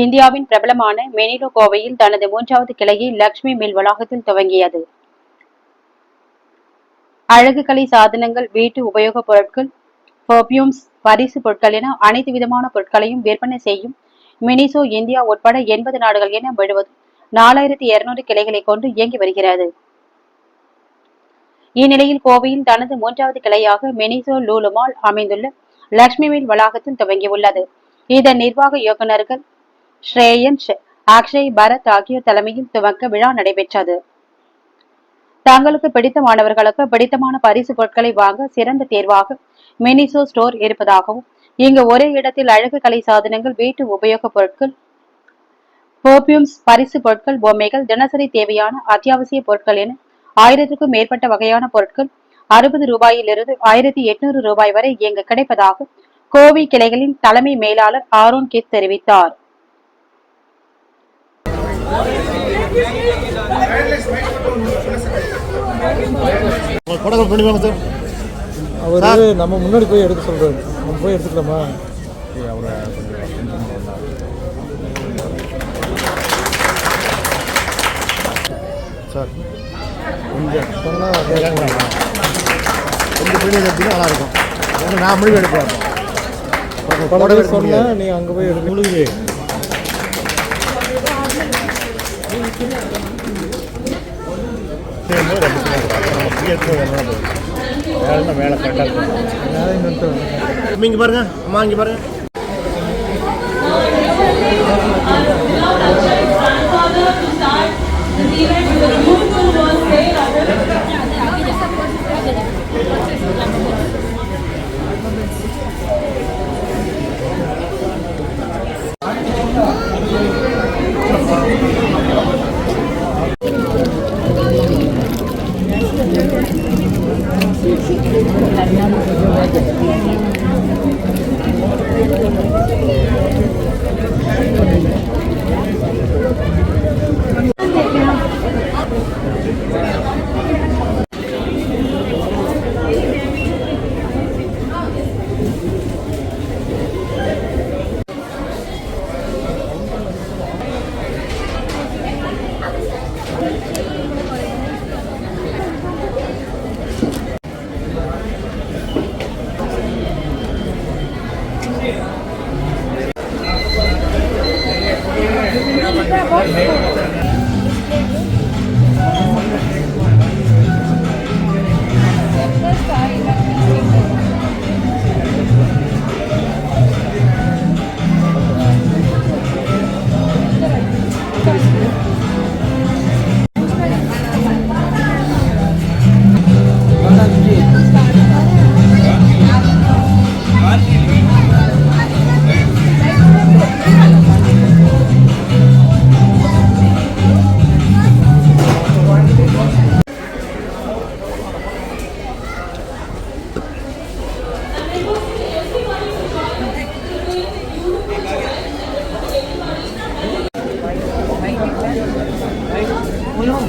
இந்தியாவின் பிரபலமான மெனிலோ கோவையில் தனது மூன்றாவது கிளையை லக்ஷ்மி மில் வளாகத்தில் துவங்கியது. அழகுக்கலை சாதனங்கள் வீட்டு உபயோகப் பொருட்கள் பர்ஃப்யூம்ஸ் பரிசு பொருட்கள் என அனைத்து விதமான பொருட்களையும் விற்பனை செய்யும் மினிசோ இந்தியா உட்பட எண்பது நாடுகள் என முழுவதும் நாலாயிரத்தி இருநூறு கிளைகளை கொண்டு இயங்கி வருகிறது. இந்நிலையில் கோவையில் தனது மூன்றாவது கிளையாக மெனிசோ லூலுமால் அமைந்துள்ள லக்ஷ்மி மில் வளாகத்தில் துவங்கியுள்ளது. இதன் நிர்வாக இயக்குநர்கள் ஸ்ரேயன் அக்ஷய் பரத் ஆகியோர் தலைமையில் துவக்க விழா நடைபெற்றது. தங்களுக்கு பிடித்த மாணவர்களுக்கு பிடித்தமான பரிசு பொருட்களை வாங்க சிறந்த தேர்வாக மினிசோ ஸ்டோர் இருப்பதாகவும் இங்கு ஒரே இடத்தில் அழகு கலை சாதனங்கள் வீட்டு உபயோகப் பொருட்கள் பெர்பியூம்ஸ் பரிசு பொருட்கள் பொம்மைகள் தினசரி தேவையான அத்தியாவசிய பொருட்கள் என ஆயிரத்திற்கும் மேற்பட்ட வகையான பொருட்கள் அறுபது ரூபாயிலிருந்து ஆயிரத்தி எட்நூறு ரூபாய் வரை இங்கு கிடைப்பதாக கோவை கிளைகளின் தலைமை மேலாளர் ஆரோன் கித் தெரிவித்தார். படங்கள் பண்ணிக்கலாம் சார் அவர் நம்ம முன்னாடி போய் எடுக்க சொல்றாரு. நம்ம போய் எடுத்துக்கலாமா? சார் சொன்னா கொஞ்சம் பின்னாடி எடுத்தீங்கன்னா நல்லா இருக்கும். ஏன்னா நான் முடிவு எடுப்பேன். அப்போ படம் எடுக்க சொன்னா நீ அங்க போய் எடுக்க செய்யும்போது ரெண்டு பேரும் இருக்கும் நம்ம ஃப்ரீயாக இருக்கிறது அம்மா இங்கே பாருங்கள் mañana. 고요.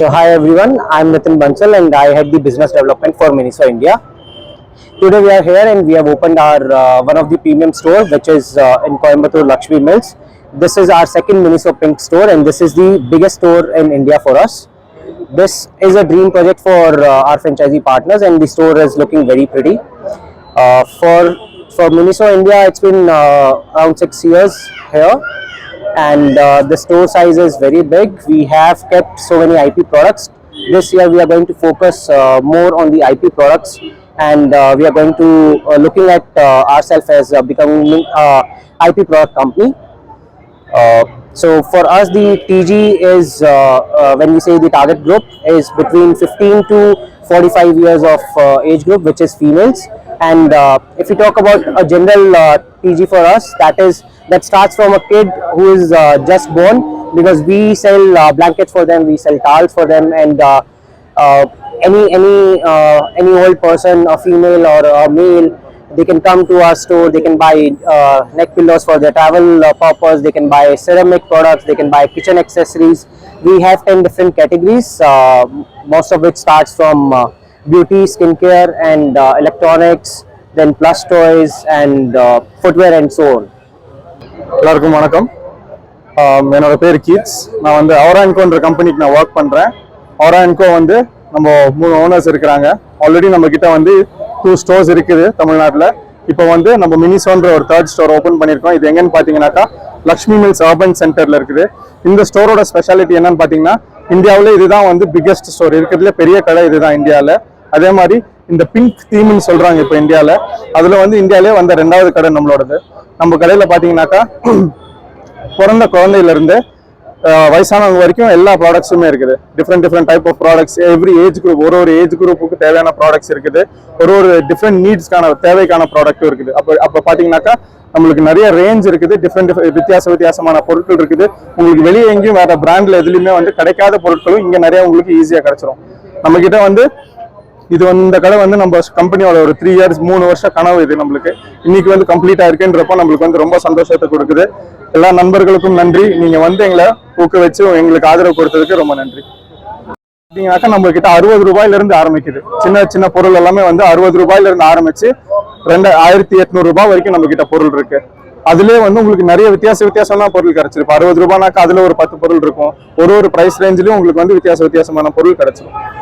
So hi everyone, I'm Nitin Bansal and I head the business development for Miniso India. Today we are here and we have opened our uh, one of the premium store which is uh, in Coimbatore Lakshmi Mills. This is our second Miniso Pink store and this is the biggest store in India for us. This is a dream project for uh, our franchisee partners and the store is looking very pretty. Uh, for for Miniso India, it's been uh, around six years here and uh, the store size is very big. We have kept so many IP products. This year we are going to focus uh, more on the IP products and uh, we are going to uh, looking at uh, ourselves as uh, becoming uh, IP product company. Uh, so for us, the TG is uh, uh, when we say the target group is between 15 to 45 years of uh, age group, which is females. And uh, if we talk about a general uh, TG for us, that is that starts from a kid who is uh, just born because we sell uh, blankets for them, we sell towels for them, and uh, uh, any any uh, any old person, a female or a male, they can come to our store. They can buy uh, neck pillows for their travel uh, purpose. They can buy ceramic products. They can buy kitchen accessories. We have ten different categories, uh, most of which starts from uh, beauty, skincare, and uh, electronics. Then plush toys and uh, footwear and so on. எல்லாருக்கும் வணக்கம். என்னோட பேர் Keats நான் வந்து அவரான்கோன்ற கம்பெனிக்கு நான் work பண்ணுறேன் அவரான்கோ வந்து நம்ம மூணு ஓனர்ஸ் இருக்கிறாங்க. ஆல்ரெடி நம்ம கிட்ட வந்து டூ ஸ்டோர்ஸ் இருக்குது தமிழ்நாட்டில். இப்போ வந்து நம்ம மினிசோன்ற ஒரு தேர்ட் ஸ்டோர் ஓப்பன் பண்ணியிருக்கோம். இது எங்கன்னு பார்த்தீங்கன்னாக்கா லக்ஷ்மி மில்ஸ் அர்பன் சென்டரில் இருக்குது. இந்த ஸ்டோரோட ஸ்பெஷாலிட்டி என்னன்னு பார்த்தீங்கன்னா இந்தியாவில் இதுதான் வந்து பிக்கெஸ்ட் ஸ்டோர் இருக்கிறதுல பெரிய கடை இதுதான் இந்தியாவில் அதே மாதிரி இந்த பிங்க் தீம்னு சொல்றாங்க இப்போ இந்தியாவில் அதில் வந்து இந்தியாவிலே வந்த ரெண்டாவது கடை நம்மளோடது. நம்ம கடையில் பார்த்தீங்கன்னாக்கா பிறந்த குழந்தையிலருந்து வயசானவங்க வரைக்கும் எல்லா ப்ராடக்ட்ஸுமே இருக்குது. Different different type of products every age group ஒரு ஒரு ஏஜ் குரூப்புக்கு தேவையான ப்ராடக்ட்ஸ் இருக்குது. ஒரு ஒரு டிஃப்ரெண்ட் நீட்ஸ்க்கான தேவைக்கான ப்ராடக்ட்டும் இருக்குது. அப்போ அப்போ பார்த்தீங்கன்னாக்கா நம்மளுக்கு நிறைய ரேஞ்ச் இருக்குது. டிஃப்ரெண்ட் வித்தியாச வித்தியாசமான பொருட்கள் இருக்குது. உங்களுக்கு வெளியே எங்கேயும் வேற பிராண்டில் எதுலையுமே வந்து கிடைக்காத பொருட்களும் இங்கே நிறைய உங்களுக்கு ஈஸியாக கிடைச்சிரும். நம்மக்கிட்ட வந்து இது வந்து இந்த கடை வந்து நம்ம கம்பெனியோட ஒரு த்ரீ இயர்ஸ் மூணு வருஷம் கனவு இது நம்மளுக்கு. இன்னைக்கு வந்து கம்ப்ளீட் ஆயிருக்குன்றப்போ நம்மளுக்கு வந்து ரொம்ப சந்தோஷத்தை கொடுக்குது. எல்லா நண்பர்களுக்கும் நன்றி. நீங்க வந்து எங்களை ஊக்குவிச்சு எங்களுக்கு ஆதரவு கொடுத்ததுக்கு ரொம்ப நன்றி. பார்த்தீங்கன்னாக்கா நம்ம கிட்ட அறுபது ரூபாயில இருந்து ஆரம்பிக்குது. சின்ன சின்ன பொருள் எல்லாமே வந்து அறுபது ரூபாயில இருந்து ஆரம்பிச்சு ரெண்டு ஆயிரத்தி எட்நூறு ரூபாய் வரைக்கும் நம்ம கிட்ட பொருள் இருக்கு. அதுலயே வந்து உங்களுக்கு நிறைய வித்தியாச வித்தியாசமான பொருள் கிடைச்சிருக்கும் அறுபது ரூபாய்னாக்கா அதுல ஒரு பத்து பொருள் இருக்கும். ஒரு ஒரு பிரைஸ் ரேஞ்சிலும் உங்களுக்கு வந்து வித்தியாச வித்தியாசமான பொருள் கிடைச்சிருக்கும்